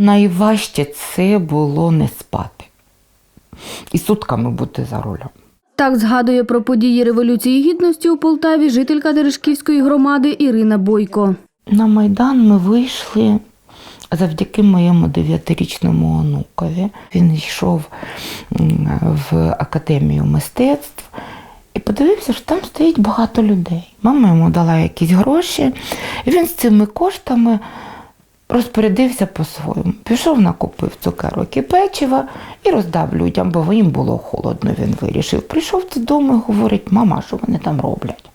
Найважче це було не спати і сутками бути за рулем. Так згадує про події Революції Гідності у Полтаві жителька Терешківської громади Ірина Бойко. На Майдан ми вийшли завдяки моєму дев'ятирічному онукові. Він йшов в академію мистецтв і подивився, що там стоїть багато людей. Мама йому дала якісь гроші, і він з цими коштами розпорядився по-своєму. Пішов, накупив цукерок і печива і роздав людям, бо їм було холодно, він вирішив. Прийшов додому і говорить, мама, що вони там роблять?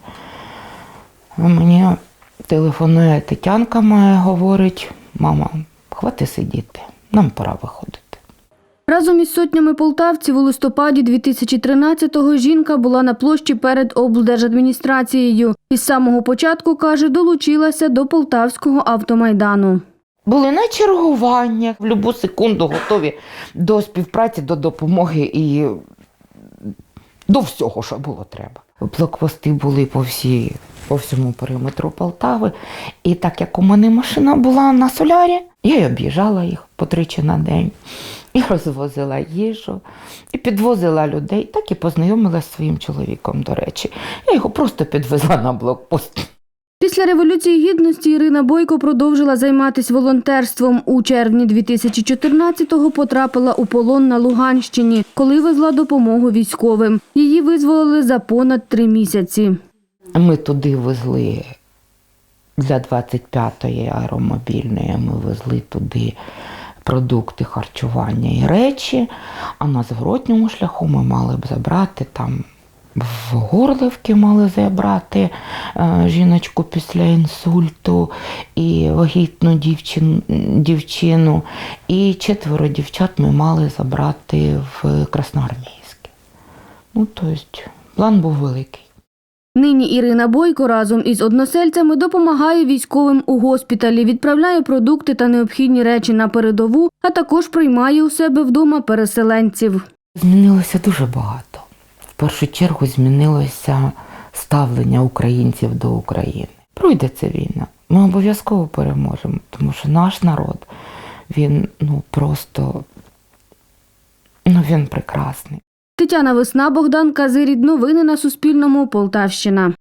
Мені телефонує Тетянка моя, говорить, мама, хвати сидіти, нам пора виходити. Разом із сотнями полтавців у листопаді 2013-го жінка була на площі перед облдержадміністрацією. Із самого початку, каже, долучилася до полтавського автомайдану. Були на чергування, в будь-яку секунду готові до співпраці, до допомоги і до всього, що було треба. Блокпости були по, всій, по всьому периметру Полтави. І так як у мене машина була на солярі, я й об'їжджала їх по тричі на день. І розвозила їжу, і підвозила людей. Так і познайомилася зі своїм чоловіком, до речі. Я його просто підвезла на блокпост. Після Революції Гідності Ірина Бойко продовжила займатися волонтерством. У червні 2014-го потрапила у полон на Луганщині, коли везла допомогу військовим. Її визволили за понад три місяці. Ми туди везли для 25-ї аеромобільної, ми везли туди продукти харчування і речі, а на зворотньому шляху ми мали б забрати там. В Горлівки мали забрати е, жіночку після інсульту і вагітну дівчин, дівчину. І четверо дівчат ми мали забрати в Красноармійське. Ну, тобто, план був великий. Нині Ірина Бойко разом із односельцями допомагає військовим у госпіталі, відправляє продукти та необхідні речі на передову, а також приймає у себе вдома переселенців. Змінилося дуже багато. Першу чергу змінилося ставлення українців до України. Пройде ця війна. Ми обов'язково переможемо, тому що наш народ, він ну просто ну, він прекрасний. Тетяна Весна, Богдан Казирід. Новини на Суспільному. Полтавщина.